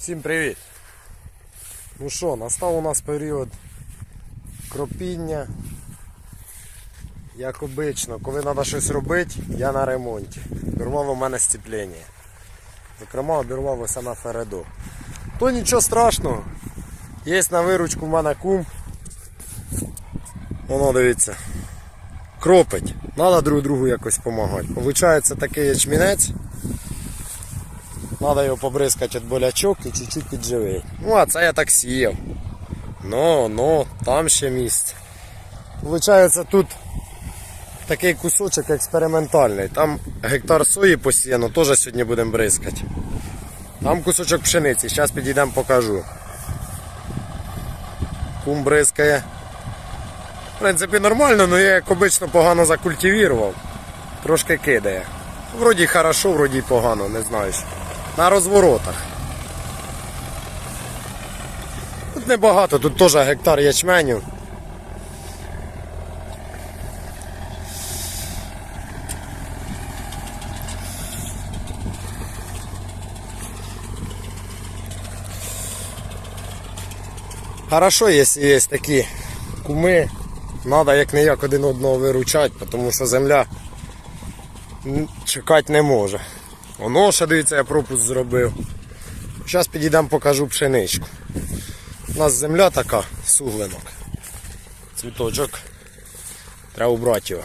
Всім привіт! Ну що, настав у нас період кропіння. Як обично, коли треба щось робити, я на ремонті. Обірвав у мене степлення. Зокрема, обірвав ось на Фередо. То нічого страшного. Є на виручку в мене кум. Воно дивіться. Кропить. Треба друг другу якось допомагати. Получається такий ячмінець. Надо його побризкати від болячок і чуть-чуть підживити. Ну, а це я так сіяв. Ну, ну, там ще місце. Получається тут такий кусочок експериментальний. Там гектар сої посіяно, теж сьогодні будемо бризкати. Там кусочок пшениці, зараз підійдемо покажу. Кум бризкає. В принципі, нормально, але я як обично погано закультивірував. Трошки кидає. Вроді хорошо, вроді погано, не знаю. На розворотах. Тут небагато, тут теж гектар ячменю. Хорошо, якщо є такі куми, треба як не як один одного виручати, тому що земля чекати не може. Воно ще дивіться, я пропуск зробив. Зараз підійдемо покажу пшеничку. У нас земля така, суглинок. Цвіточок. Треба убрати його.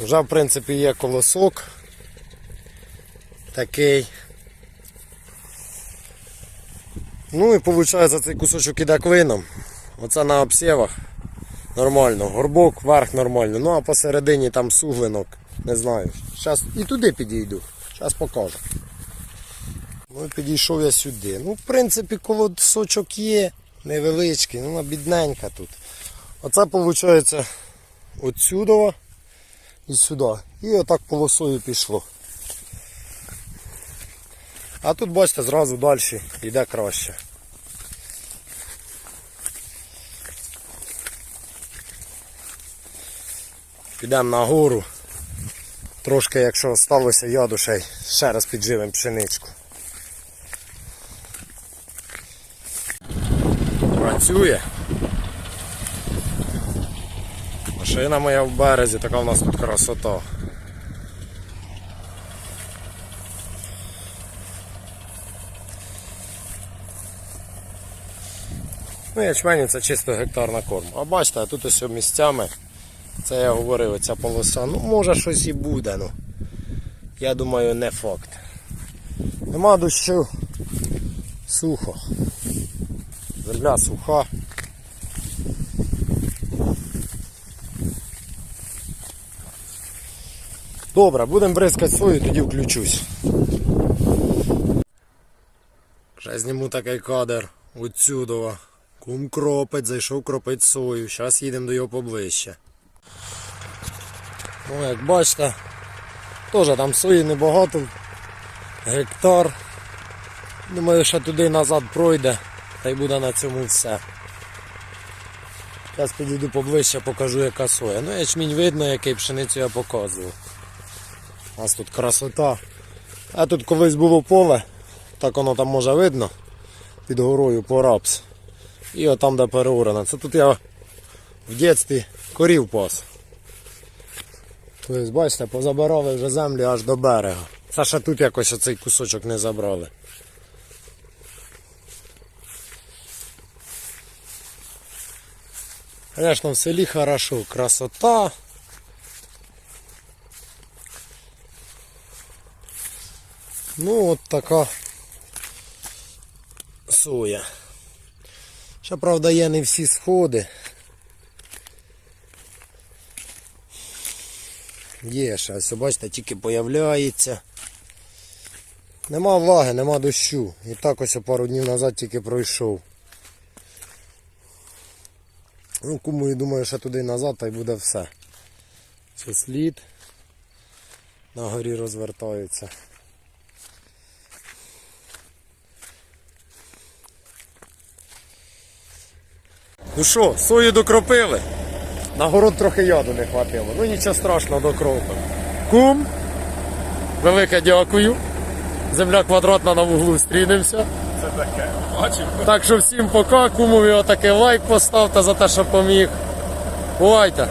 Вже в принципі є колосок. Такий. Ну і виходить цей кусочок іде клином. Оце на обсівах. Нормально. Горбок, верх нормально. Ну а посередині там суглинок. Не знаю. Зараз і туди підійду. Зараз покажу. Ну підійшов я сюди. Ну, в принципі, колосочок є, невеличкий, ну вона бідненька тут. Оце виходить отсюди і сюди. І отак полосою пішло. А тут, бачите, зразу далі йде краще. Підемо нагору. Трошки, якщо сталося яду, ще, раз підживемо пшеничку. Працює. Машина моя в березі, така у нас тут красота. Ну, ячмені це чисто гектарна корм. А бачите, тут ось місцями, це я говорив, ця полоса, ну може щось і буде, ну. Я думаю, не факт. Нема дощу. Сухо. Земля суха. Добре, будемо бризкати сою, тоді включусь. Вже зніму такий кадр отсюдова. Кум кропить, зайшов кропить сою. Зараз їдемо до його поближче. Ну, як бачите, теж там сої небагато. Гектар. Думаю, що туди назад пройде, та й буде на цьому все. Зараз підійду поближче, покажу яка соя. Ну, ячмінь видно, який пшеницю я показував. У нас тут красота. А тут колись було поле, так воно там може видно, під горою по рапс. І отам де переорано. Це тут я в дитинстві корів пас. Тобто, бачите, позабирали вже землю аж до берега. Це ще тут якось оцей кусочок не забрали. Конечно, в селі хорошо, красота. Ну, от така соя. Ще, правда, є не всі сходи. Є ще, ось бачите, тільки появляється. Нема влаги, нема дощу. І так ось пару днів назад тільки пройшов. Ну, кому і думаю, що туди і назад, та й буде все. Це слід. На горі розвертаються. Ну що, сою докропили? На город трохи яду не хватило. Ну нічого страшного до докропив. Кум, велике дякую Земля квадратна на вуглу стрінемося. Це таке. Бачимо. Так що всім пока, кумові отаке лайк поставте за те, що поміг. Бувайте!